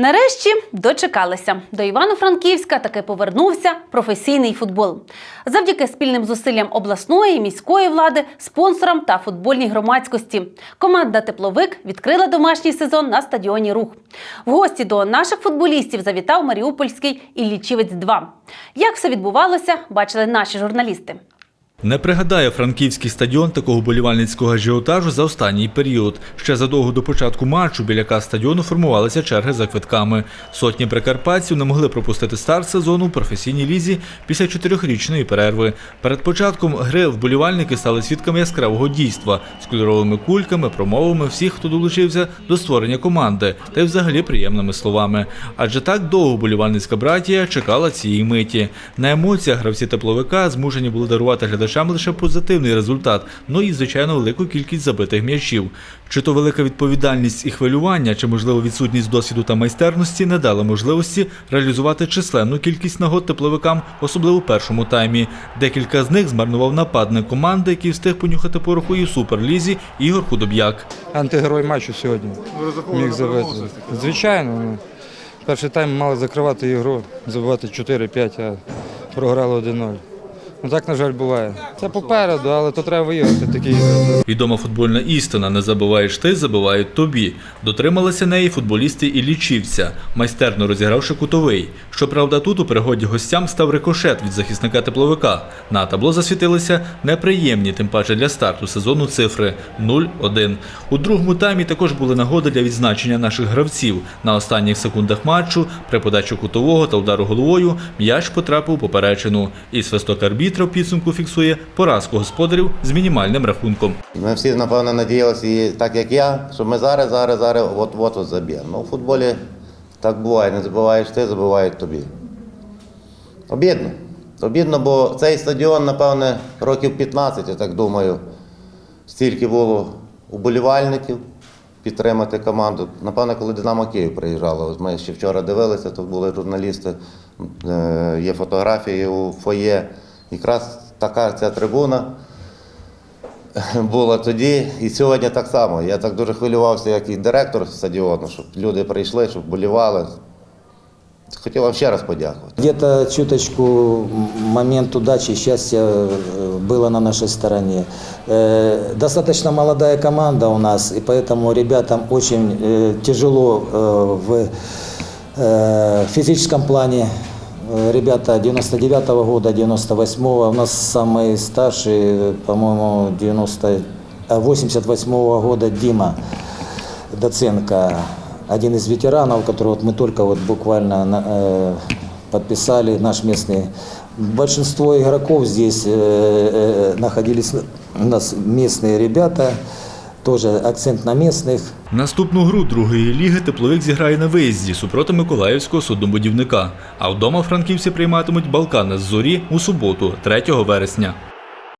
Нарешті дочекалися. До Івано-Франківська таки повернувся професійний футбол. Завдяки спільним зусиллям обласної міської влади, спонсорам та футбольній громадськості. Команда Тепловик відкрила домашній сезон на стадіоні Рух. В гості до наших футболістів завітав Маріупольський Іллічівець 2 Як все відбувалося, бачили наші журналісти. Не пригадає франківський стадіон такого болівальницького ажіотажу за останній період. Ще задовго до початку матчу біля каз стадіону формувалися черги за квитками. Сотні прикарпатців не могли пропустити старт сезону у професійній лізі після чотирьохрічної перерви. Перед початком гри вболівальники стали свідками яскравого дійства з кольоровими кульками, промовами всіх, хто долучився до створення команди, та й взагалі приємними словами. Адже так довго болівальницька братія чекала цієї миті. На емоціях гравці тепловика змушені були дарувати глядачам лише позитивний результат, ну і звичайно велику кількість забитих м'ячів. Чи то велика відповідальність і хвилювання, чи можливо відсутність досвіду та майстерності не дали можливості реалізувати численну кількість нагод тепловикам, особливо в першому таймі. Декілька з них змарнував нападник команди, який встиг понюхати пороху і в суперлізі Ігор Худоб'як. антигерой матчу сьогодні. Міг забити. Звичайно. Ну. Перший тайм мали закривати ігру, забивати 4-5, а програли 1-0. Ну так, на жаль, буває. Це попереду, але то треба виїхати такі. Відома футбольна істина не забуваєш ти, забувають тобі. Дотрималися неї футболісти і лічівця, майстерно розігравши кутовий. Щоправда, тут у пригоді гостям став рикошет від захисника тепловика. На табло засвітилися неприємні, тим паче для старту сезону цифри 0-1. У другому таймі також були нагоди для відзначення наших гравців. На останніх секундах матчу при подачі кутового та удару головою м'яч потрапив поперечину. І свисток арбітра в підсумку фіксує поразку господарів з мінімальним рахунком. Ми всі, напевно, надіялися, так як я, що ми зараз, зараз, зараз от-от от заб'ємо. Ну, у футболі так буває, не забуваєш ти, забувають тобі. Обідно. Обідно, бо цей стадіон, напевне, років 15, я так думаю, стільки було уболівальників підтримати команду. Напевно, коли Динамо Київ приїжджало, ми ще вчора дивилися, тут були журналісти, е, є фотографії у фоє. Якраз така ця трибуна була тоді і сьогодні так само. Я так дуже хвилювався, як і директор стадіону, щоб люди прийшли, щоб болівали. Хотів вам ще раз подякувати. Где-то чуточку м, момент удачи и счастья э, было на нашей стороне. Э, Достаточно молодая команда у нас, и поэтому ребятам очень э, тяжело э, в э, физическом плане. Э, Ребята 99-го года, 98-го, у нас самый старший, э, по-моему, 90, а, 88-го года Дима Доценко, один из ветеранов, которого вот мы только вот буквально на- э, подписали, наш местный. Большинство игроков здесь э, э, находились у нас местные ребята, тоже акцент на місних. Наступну гру другої ліги тепловик зіграє на виїзді супроти Миколаївського суднобудівника. А вдома франківці прийматимуть Балкани з зорі у суботу, 3 вересня.